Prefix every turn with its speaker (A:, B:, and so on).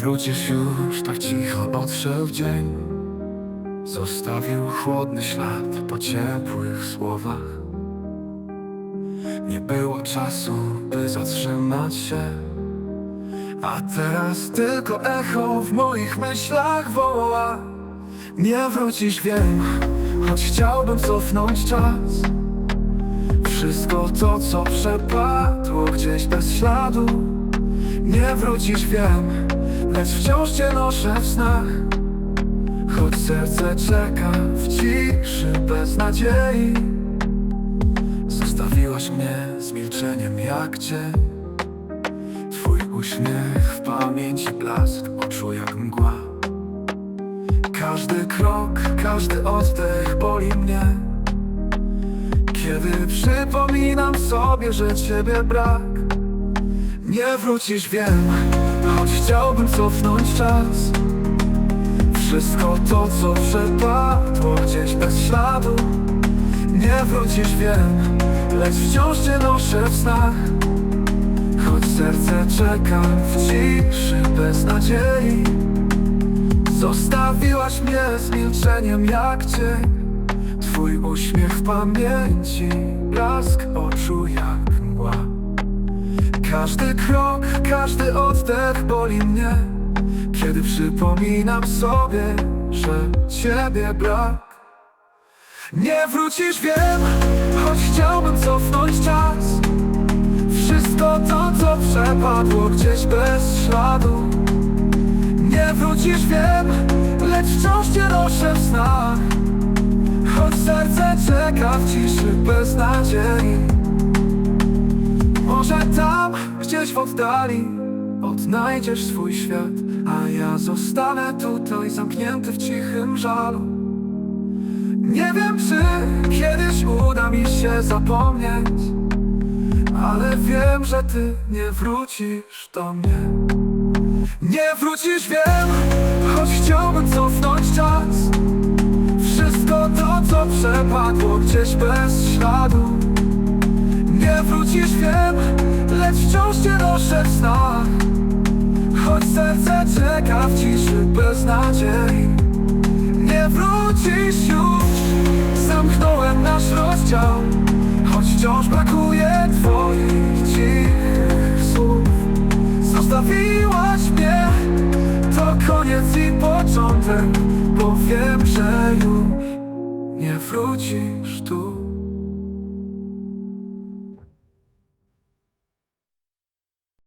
A: wrócisz już, tak cicho odszedł dzień. Zostawił chłodny ślad po ciepłych słowach. Nie było czasu, by zatrzymać się. A teraz tylko echo w moich myślach woła. Nie wrócisz, wiem, choć chciałbym cofnąć czas. Wszystko to, co przepadło gdzieś bez śladu. Nie wrócisz, wiem, lecz wciąż cię noszę w snach. Choć serce czeka w ciszy bez nadziei. Zostawiłaś mnie z milczeniem jak cień Twój uśmiech w pamięci blask oczu jak mgła. Każdy krok, każdy oddech boli mnie. Kiedy przypominam sobie, że ciebie brak Nie wrócisz, wiem, choć chciałbym cofnąć czas. Wszystko to, co przepadło gdzieś bez śladu. Nie wrócisz, wiem, lecz wciąż cię noszę w snach. Choć serce czeka w ciszy bez nadziei. Zostawiłaś mnie z milczeniem jak cień Twój uśmiech w pamięci, blask oczu jak Każdy krok, każdy oddech boli mnie. Kiedy przypominam sobie, że ciebie brak. Nie wrócisz, wiem, choć chciałbym cofnąć czas. Wszystko to, co przepadło gdzieś bez śladu. Nie wrócisz, wiem, lecz wciąż cię noszę w snach. Choć serce czeka w ciszy bez nadziei w oddali Odnajdziesz swój świat A ja zostanę tutaj zamknięty w cichym żalu. Nie wiem, czy kiedyś uda mi się zapomnieć Ale wiem, że ty nie wrócisz do mnie. Nie wrócisz, wiem Choć chciałbym cofnąć czas. Wszystko to, co przepadło gdzieś bez śladu wciąż cię noszę w snach Choć serce czeka w ciszy bez nadziei Nie wrócisz już. Zamknąłem nasz rozdział Choć wciąż brakuje twoich cichych słów. Zostawiłaś mnie To koniec i początek Bo wiem, że już nie wrócisz tu.